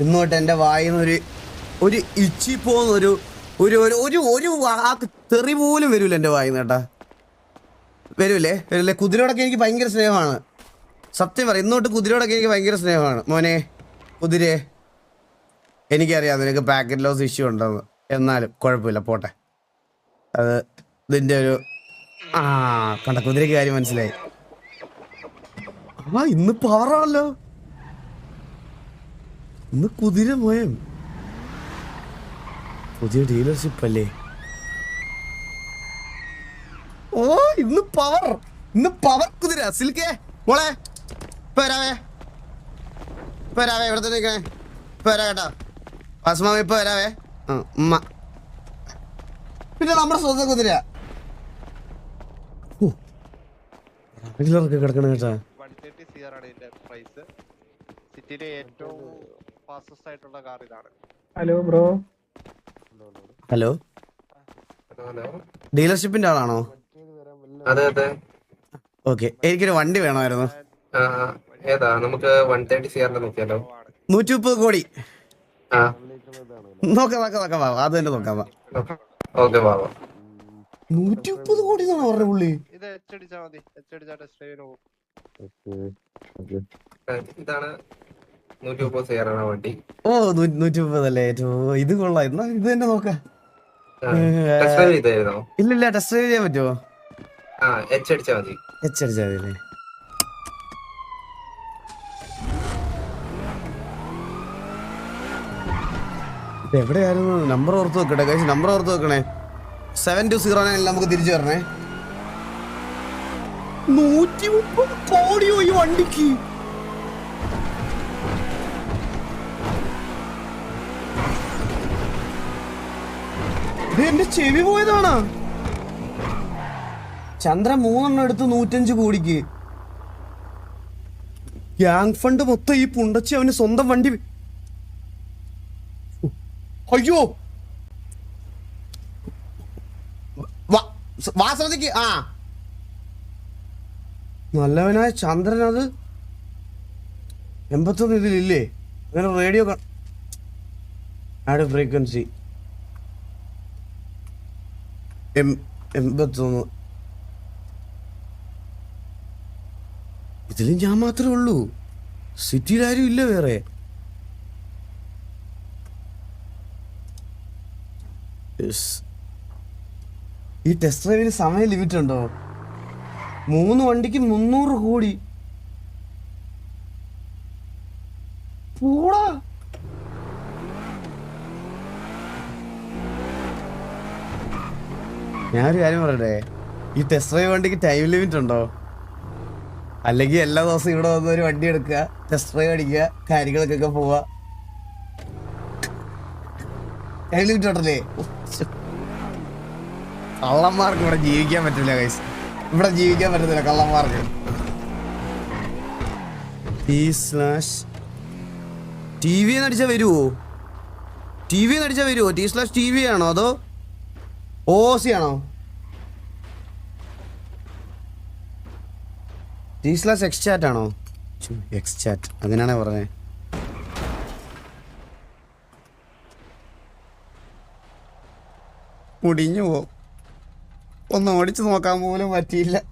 ഇന്ന് തൊട്ട് എന്റെ വായിന്ന് ഒരു ഒരു ഇച്ചി പോകുന്ന ഒരു ഒരു ഒരു ഒരു വാക്ക് തെറി പോലും വരൂല എന്റെ വായിന്ന് കേട്ടാ. വരൂലേ? വരില്ലേ കുതിരയോടൊക്കെ എനിക്ക് ഭയങ്കര സ്നേഹമാണ്. സത്യം പറ ഇന്നോട്ട് കുതിരയോടൊക്കെ എനിക്ക് ഭയങ്കര സ്നേഹമാണ്. മോനെ കുതിരയെ എനിക്കറിയാം നിനക്ക് പാക്കറ്റ് ലോസ് ഇഷ്യൂ ഉണ്ടെന്ന്. എന്നാലും കുഴപ്പമില്ല പോട്ടെ. അത് ഇതിന്റെ ഒരു ആ കണ്ട കുതിരയ്ക്ക് കാര്യം മനസ്സിലായി. ആ ഇന്ന് പവറാണല്ലോ ഇന്ന് കുതിര പോയം. പുതിയ ഡീലർഷിപ്പ് അല്ലേ? ഓ ഇന്ന് പവർ ഇന്ന് പവർ കുതിര. സിൽക്കേ മോളെ. പേരാവേ. പേരാവേ എവിടത്തെ തന്നെ ഇപ്പൊ കേട്ടോ. ഭസ്മാവ് ഇപ്പൊ വരാവേ ഉമ്മ. പിന്നെ നമ്മുടെ സ്വന്തം കുതിര കിടക്കണം കേട്ടാ. ആണ് ഇതിന്റെ പ്രൈസ് സിറ്റിയിലെ ഏറ്റവും ഫാസ്റ്റസ്റ്റ് ആയിട്ടുള്ള കാർ ഇതാണ്. ഹലോ ബ്രോ ഹലോ ഡീലർഷിപ്പിന്റെ ആളാണോ? അതെ അതെ. ഓക്കെ എനിക്കൊരു വണ്ടി വേണമായിരുന്നു. ഏതാ? നമുക്ക് വൺ തേർട്ടി സിആറിന്റെ നോക്കിയാലോ? നൂറ്റി മുപ്പത് കോടി നോക്കാം നോക്കാം നോക്കാം. വാ അത് തന്നെ നോക്കാം വാ. ഓക്കെ വാവ നൂറ്റി മുപ്പത് കോടി എന്നാണ് പറഞ്ഞ പുള്ളി. ഇത് എച്ച് അടിച്ചാ മതി. എച്ച് അടിച്ചാൽ ടെസ്റ്റ് ഡ്രൈവിന് പോകും. ഇതാണ് ഓ നൂറ്റി മുപ്പത് അല്ലേ? ഏറ്റവും ഇത് കൊള്ളാം. എന്നാ ഇത് തന്നെ നോക്കാം. ടെസ്റ്റ് ഡ്രൈവ് ചെയ്തായിരുന്നോ? ഇല്ല ഇല്ല ടെസ്റ്റ് ഡ്രൈവ് ചെയ്യാൻ പറ്റുമോ? എച്ച് അടിച്ചാൽ മതി. അല്ലേ? എവിടെയായിരുന്നു? നമ്പർ ഓർത്ത് വെക്കട്ടെ കഴിച്ച് നമ്പർ ഓർത്ത് വെക്കണേ. സെവൻ ടു സീറോ നയൻ നമുക്ക് തിരിച്ചു വരണേ. നൂറ്റി മുപ്പത് കോടിയോ ഈ വണ്ടിക്ക്? ഇത് എന്റെ ചെവി പോയതാണ്. ചന്ദ്ര മൂന്നെണ്ണം എടുത്ത് നൂറ്റഞ്ച് കോടിക്ക്. ഗ്യാങ് ഫണ്ട് മൊത്തം ഈ പുണ്ടച്ചി അവന് സ്വന്തം വണ്ടി അയ്യോ! വാസവതിക്ക് ആ. നല്ലവനായ ചന്ദ്രൻ അത് എൺപത്തൊന്ന് ഇതിലില്ലേ? അങ്ങനെ റേഡിയോ ആഡ് ഫ്രീക്വൻസി എൺപത്തൊന്ന് ഇതിലും ഞാൻ മാത്രമേ ഉള്ളൂ. സിറ്റിയിൽ ആരും ഇല്ല വേറെ. ഈ ടെസ്റ്റ് ഡ്രൈവിന് സമയ ലിമിറ്റ് ഉണ്ടോ? മൂന്ന് വണ്ടിക്ക് മുന്നൂറ് കോടി. പോടാ. ഞാനൊരു കാര്യം പറയട്ടെ? ഈ ടെസ്റ്റ് ഡ്രൈവ് വണ്ടിക്ക് ടൈം ലിമിറ്റ് ഉണ്ടോ? അല്ലെങ്കിൽ എല്ലാ ദിവസവും ഇവിടെ വന്ന് ഒരു വണ്ടി എടുക്കുക ടെസ്റ്റ് ഡ്രൈവ് അടിക്കുക കാര്യങ്ങൾക്കൊക്കെ പോവുക. ടൈം ലിമിറ്റ് ഉണ്ടല്ലേ? കള്ളന്മാർക്ക് ഇവിടെ ജീവിക്കാൻ പറ്റില്ല കൈസ് ഇവിടെ ജീവിക്കാൻ പറ്റത്തില്ല കള്ളന്മാർക്ക്. ടി വി അടിച്ചാൽ വരുമോ ടി വി അടിച്ചാൽ വരുമോ ടി സ്ലാഷ് ടി വി ആണോ അതോ ഓ സി ആണോ ചാറ്റ് ആണോ? എക്സ് ചാറ്റ് അങ്ങനെയാണേ പറഞ്ഞേ. മുടിഞ്ഞു പോ ഒന്ന് ഓടിച്ചു നോക്കാൻ പോലും പറ്റിയില്ല.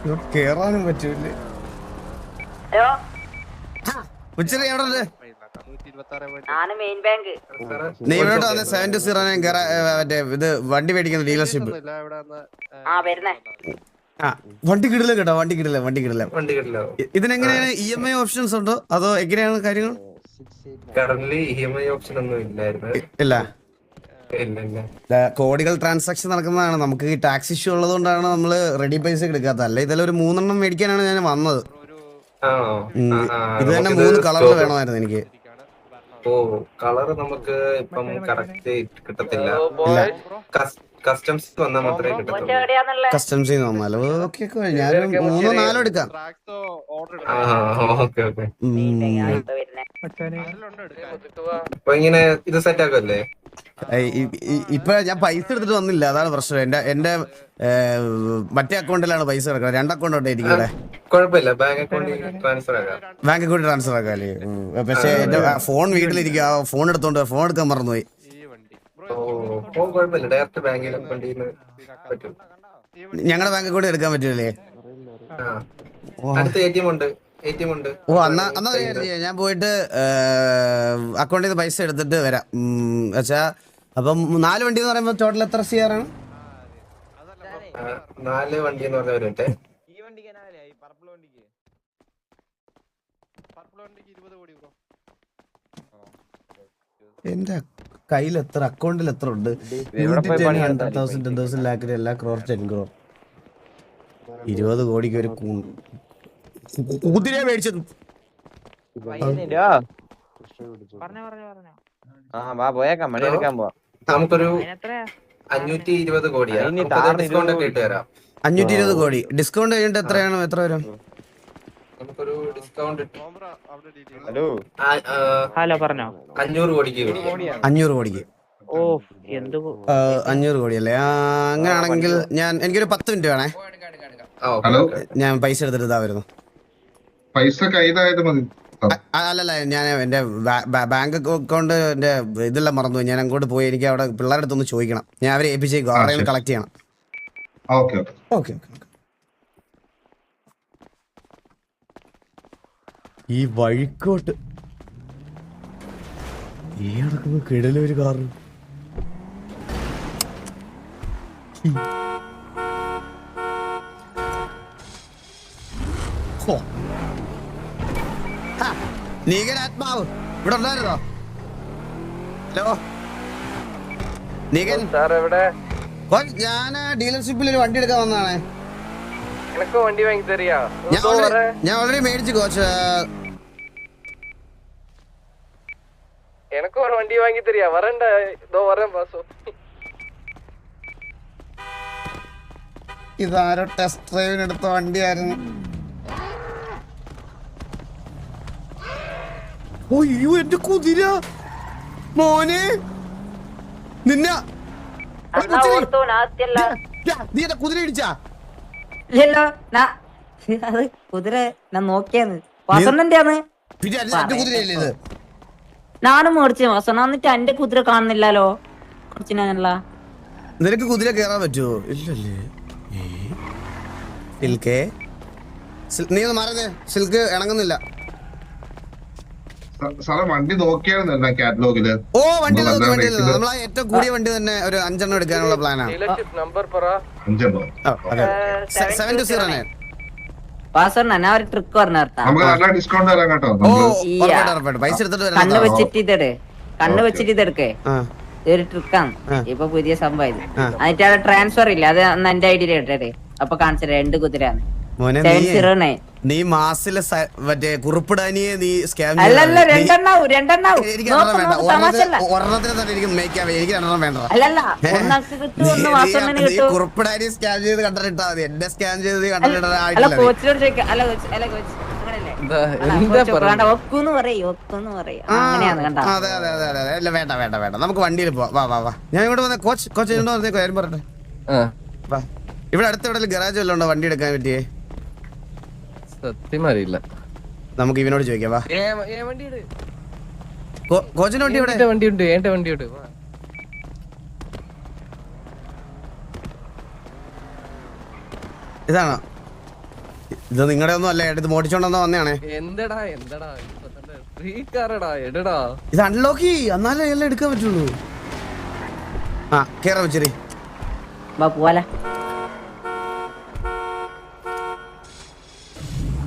ഇങ്ങോട്ട് കേറാനും പറ്റൂല. ഹലോ? ഉച്ചറി എവിടെ ഉണ്ട്? നൂറ്റി ഇരുപത്തി ആറ് പോയിന്റ് ആണ് മെയിൻ ബാങ്ക് നീ ഇവിടെ വന്ന് സെവൻ ടു സീറോ മറ്റേ ഇത് വണ്ടി മേടിക്കുന്ന ഡീലർഷിപ്പ് ആ, വരുന്നേ. ആ വണ്ടി കിടില്ല കേട്ടോ വണ്ടി കിടില്ല വണ്ടി കിടില്ല ഇതിനെങ്ങനെയാണ് ഇ എം ഐ ഓപ്ഷൻസ് ഉണ്ടോ? അതോ എങ്ങനെയാണ് കാര്യങ്ങൾ? Current E M I option ഒന്നും ഇല്ലായിരുന്നു. ഇല്ല ഇല്ല ഇല്ല, കോടികൾ ട്രാൻസാക്ഷൻ നടക്കുന്നതാണ്. നമുക്ക് ഈ ടാക്സ് ഇഷ്യൂ ഉള്ളതുകൊണ്ടാണ് നമ്മൾ റെഡി പൈസ എടുക്കാത്തത്. അല്ല? ഇതിൽ ഒരു മൂന്നെണ്ണം മേടിക്കാനാണ് ഞാൻ വന്നത്. ഇത് തന്നെ മൂന്ന് കളറിൽ വേണമായിരുന്നു എനിക്ക്. ഓ കളർ നമുക്ക് ഇപ്പം കറക്റ്റ് കിട്ടത്തില്ല. കസ്റ്റംസ് വന്നാൽ മാത്രമേ കിട്ടത്തുള്ളൂ. കസ്റ്റംസ് വന്നാലോ ഓക്കെ ഞാൻ മൂന്നോ നാലോ എടുക്കാം. ട്രാക്സോ ഓർഡർ ആ ഓക്കെ ഓക്കെ ഇപ്പൊ ഇങ്ങനെ ഇത് സെറ്റ് ആക്കല്ലേ ഇപ്പൊ ഞാൻ പൈസ എടുത്തിട്ട് വന്നില്ല. അതാണ് പ്രശ്നം. എന്റെ എന്റെ മറ്റേ അക്കൗണ്ടിലാണ് പൈസ കിടക്കുന്നത്. രണ്ട് അക്കൗണ്ട് ഉണ്ട് എനിക്ക് ഇവിടെ. കുഴപ്പമില്ല. ബാങ്ക് അക്കൗണ്ട് ട്രാൻസ്ഫർ ആക്കാല്ലേ? പക്ഷെ എന്റെ ഫോൺ വീട്ടിലിരിക്കുക ഫോൺ എടുത്തോണ്ട് ഫോൺ എടുക്കാൻ മറന്നുപോയി. ഞങ്ങളുടെ ബാങ്ക് അക്കൗണ്ട് എടുക്കാൻ അടുത്ത എ ടി എം ഉണ്ട്. ഓ ഞാൻ പോയിട്ട് അക്കൗണ്ടിൽ നിന്ന് പൈസ എടുത്തിട്ട് വരാം. വെച്ചാ അപ്പം നാല് വണ്ടി എന്ന് പറയുമ്പോൾ ടോട്ടൽ എത്ര സി ആർ ആണ്? നാല് വണ്ടി എന്ന് പറഞ്ഞ വരട്ടെ. പർപ്പിൾ വണ്ടിക്ക് ഇരുപത് കോടി ബ്രോ. എന്റെ കയ്യിൽ എത്ര അക്കൗണ്ടിൽ എത്ര ഉണ്ട്? Hundred thousand ten thousand lakh എല്ലാ ക്രോർ ടെൻ ക്രോർ ഇരുപത് കോടിക്ക് ഒരു കുതിരയെ മേടിച്ചത്. ആ. വാ പോയേക്കാം. മണി എടുക്കാൻ പോവാം. നമുക്കൊരു അഞ്ഞൂറ്റി ഇരുപത് കോടിയാ. ഡിസ്കൗണ്ട് ഒക്കെ ഇട്ട് തരാം. അഞ്ഞൂറ്റി ഇരുപത് കോടി. ഡിസ്കൗണ്ട് കഴിഞ്ഞിട്ട് എത്രയാണ്? എത്ര വരും? നമുക്കൊരു ഡിസ്കൗണ്ട് ഹലോ. ഹലോ പറഞ്ഞോ. അഞ്ഞൂറ് കോടിക്ക് അഞ്ഞൂറ് കോടിക്ക്. അഞ്ഞൂറ് കോടി അല്ലേ അങ്ങനെയാണെങ്കിൽ ഞാൻ എനിക്കൊരു പത്ത് മിനിറ്റ് വേണേ. ഞാൻ പൈസ എടുത്തിട്ട് ഇതാ വരുന്നു. പൈസ കയ്യിലായത് മതി. അല്ലല്ല ഞാൻ എന്റെ ബാങ്ക് അക്കൗണ്ട് എന്റെ ഇതെല്ലാം മറന്നു ഞാൻ അങ്ങോട്ട് പോയി. എനിക്ക് അവിടെ പിള്ളേരുടെ അടുത്തൊന്ന് ചോദിക്കണം. ഞാൻ അവരെ ഏൽപ്പിച്ചേക്കും. ശരി. കളക്ട് ചെയ്യണം. Okay okay. ഓക്കെ ഓക്കെ ഈ വഴിക്കോട്ട്. ഈ നടക്കുന്ന കിടലൊരു കാറ്. ഹോ. ഹാ, നീകനാത്മാവ്. ഇവിടെ ഉണ്ടായിരുന്നോ? ഹലോ? നീകൻ? സാർ എവിടെ? ഞാൻ ഡീലർഷിപ്പിൽ ഒരു വണ്ടി എടുക്കാൻ വന്നതാണേ. എനക്ക് വണ്ടി വാങ്ങി തരിക ഞാൻ ഓൾറെഡി ഞാൻ ഓൾറെഡി മേടിച്ചു കോച്ച്. എനക്ക് ഒരു വണ്ടി വാങ്ങി തരിക വരണ്ട ഇതോ വരാൻ പാസോ ഇതാരോ ടെസ്റ്റ് ഡ്രൈവിന് എടുത്ത വണ്ടിയായിരുന്നു. അയ്യോ എന്റെ കുതിര. മോനെ. നിന്നെ. നീ എന്റെ കുതിര ഇടിച്ചാ. ഇല്ലല്ലോ അത് കുതിര ഞാൻ നോക്കിയാന്ന്. വസണ്ണന്റെ ആണ് പിന്നെ അല്ല എന്റെ ഇത്? നാനും മേടിച്ചു വസണ്ണ എന്നിട്ട് എന്റെ കുതിര കാണുന്നില്ലല്ലോ. കുറച്ച് ഞാനല്ല നിനക്ക് കുതിര കേറാൻ പറ്റുമോ ഇല്ലല്ലേ. ഏ? സിൽക്കേ. സിൽ- നീ ഒന്ന് മാറുന്നേ സിൽക്ക് ഇണങ്ങുന്നില്ല. സാറേ വണ്ടി നോക്കിയായിരുന്നല്ല കാറ്റലോഗിൽ? ഓ വണ്ടി നോക്കി വണ്ടി നമ്മളാ ഏറ്റവും കൂടിയ വണ്ടി തന്നെ ഒരു അഞ്ചെണ്ണം എടുക്കാനുള്ള പ്ലാനാണ് നമ്പർ പറ. അഞ്ചെണ്ണോ. സെവൻ ടു സീറോ നയൻ ഞാൻ ഒരു ട്രിക്ക് പറഞ്ഞു നിർത്താം നമുക്ക് നല്ല ഡിസ്കൗണ്ട് തരാം കേട്ടോ പൈസ എടുത്തിട്ട് കണ്ണ് വെച്ചിട്ട് ഇതെട്. കണ്ണ് വെച്ചിട്ട് ഇതെടുക്കേ. ആ. ഇതൊരു ട്രിക്കാണ് ഇപ്പൊ പുതിയ സംഭവം ഇത്. എന്നിട്ട് ട്രാൻസ്ഫർ ഇല്ല. അത് അന്ന് എന്റെ ഐഡിയ ഇട്ടേ അപ്പൊ കാണിച്ചത് രണ്ട് കുതിരാണ് മോനെ സെവൻ സീറോ നയൻ നീ മാസിലെ മറ്റേ കുറുപ്പിടാനിയെ നീ സ്കാം ഒരെണ്ണത്തിന് തന്നെ എനിക്ക് മേക്കാൻ എനിക്ക് രണ്ടെണ്ണം വേണ്ട കുറുപ്പിടാനി സ്കാം ചെയ്ത് കണ്ടിട്ടാ മതി. എന്നെ സ്കാം ചെയ്ത് വേണ്ട അതെ അതെ അതെ അതെ അതെ. അല്ല വേണ്ട വേണ്ട വേണ്ട. നമുക്ക് വണ്ടിയിൽ പോവാ. വാ വാ വാ. ഞാൻ ഇവിടെ വന്ന കോച്ച് കോച്ച് കാര്യം വാ. ഇവിടെ അടുത്ത് എവിടെ ഗരാജ് വല്ലതും ഉണ്ടോ വണ്ടി എടുക്കാൻ പറ്റിയേ? സത്യം അറിയില്ല നമുക്ക് ഇവനോട് ചോദിക്കാം വാ. കോച്ചിന്റെ വണ്ടി ഇവിടെ വണ്ടി ഉണ്ട് എന്റെ വണ്ടി ഉണ്ട് വാ. ഇതാണോ? ഇത് നിങ്ങളുടെ ഒന്നും അല്ല ഇത് മോട്ടിച്ചോണ്ടെന്നാ വന്നയാണേ എന്തടാ എന്തടാ? ഫ്രീ കാറടാ എടടാ. ഇത് അൺലോക്ക് എന്നാലേ എല്ലാം എടുക്കാൻ പറ്റുള്ളൂ. ആ കേറാ വെച്ചേരി വാ പോവാല.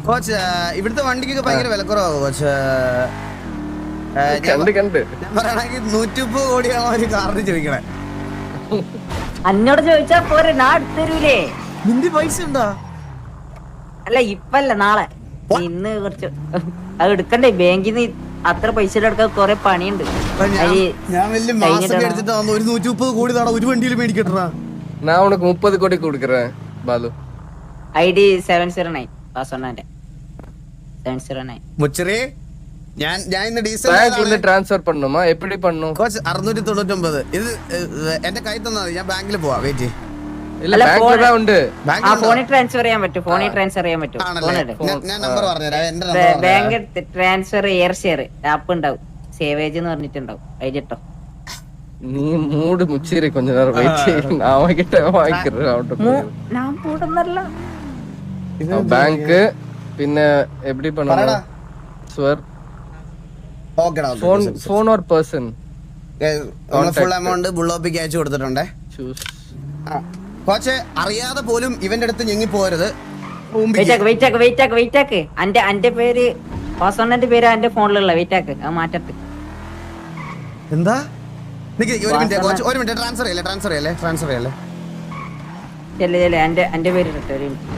കോച്ച് ആ, ഇവിടുത്തെ വണ്ടിക്കൊക്കെ ഭയങ്കര വിലക്കുറവാകും കോച്ച് ആ, ഞാൻ കണ്ട് കണ്ട് ഞാൻ പറയണെങ്കിൽ നൂറ്റി മുപ്പത് കോടിയാണ് ഒരു കാറിന് ചോദിക്കണേ അന്നോട് ചോദിച്ചാ പോരെ ഞാൻ എടുത്തരൂലേ നിന്റെ പൈസ ഉണ്ടാ അല്ല ഇപ്പല്ല നാളെ ഇന്ന് കുറച്ച് അത് എടുക്കണ്ടേ ബാങ്കിൽ നിന്ന് അത്ര പൈസ എടുക്കാൻ കൊറേ പണിയുണ്ട് അപ്പൊ ഞാൻ അരി ഞാൻ വലിയ മാസം കഴിഞ്ഞിട്ടാണോ? എടുത്തിട്ട് വന്നു ഒരു നൂറ്റി മുപ്പത് കോടി താടാ ഒരു വണ്ടിയിൽ മേടിക്കട്ടാ நான் உனக்கு முப்பது கோடி கொடுக்குறேன் Balu I D seven zero nine പാസ്വേഡിന്റെ seven zero nine മുച്ചറി ഞാൻ ഞാൻ ഇന്ന് ഡീസൽ பேங்க்ல இருந்து டிரான்ஸ்ஃபர் பண்ணுமா எப்படி பண்ணும் കോച്ച് അറുന്നൂറ്റി തൊണ്ണൂറ്റൊമ്പത് ഇത് ഏഹ്, എന്റെ കൈ തന്നാ മതി ഞാൻ ബാങ്കിൽ പോവാ വെയിറ്റ് இல்ல അല്ല, பேங்க்ல phone- தான் உண்டு ആ ബാങ്കിൽ ഫോണിൽ ട്രാൻസ്ഫർ ചെയ്യാൻ പറ്റും ഫോണിൽ ട്രാൻസ്ഫർ ചെയ്യാൻ പറ്റും ആണല്ലേ ഫോണിൽ ഞാൻ- ഞാൻ നമ്പർ പറഞ്ഞുതരാം എന്റെ number bank transfer air share app ഉണ്ടാവും സേവേജ് എന്ന് പറഞ്ഞിട്ടുണ്ടാവും അതിലിട്ടോ நீ மூடு முச்சிரி கொஞ்ச நேரம் வெயிட் செய்ய நான் அவன்கிட்ட வாங்கிக்கிறேன் அவன்கிட்ட ഞാൻ കൂടുന്നല്ല பேங்க் பின்ன പിന്നെ എബ്ഡി പണണം സ്വർ ഓക്കെടാ phone phone or person full amount ബുള്ളോപ്പിക്ക് അയച്ചു കൊടുത്തിട്ടുണ്ടേ. കോച്ച് അറിയാതെ പോലും ഇവന്റെ അടുത്ത് ഞെങ്ങി പോരുത് അന്റെ അന്റെ പേര് പാസ്വേഡിന്റെ പേര് അന്റെ ഫോണിലുള്ള വെയിറ്റാക്ക് അത് മാറ്റത്ത്. എന്താ? ഒരു മിനിറ്റ് കോച്ച് ഒരു മിനിറ്റ് ട്രാൻസ്ഫർ ചെയ്യല്ലേ ട്രാൻസ്ഫർ ചെയ്യല്ലേ ട്രാൻസ്ഫർ ചെയ്യല്ലേ? ചെല്ലേ ചെല്ലേ അന്റെ അന്റെ പേര് ഒരു മിനിറ്റ്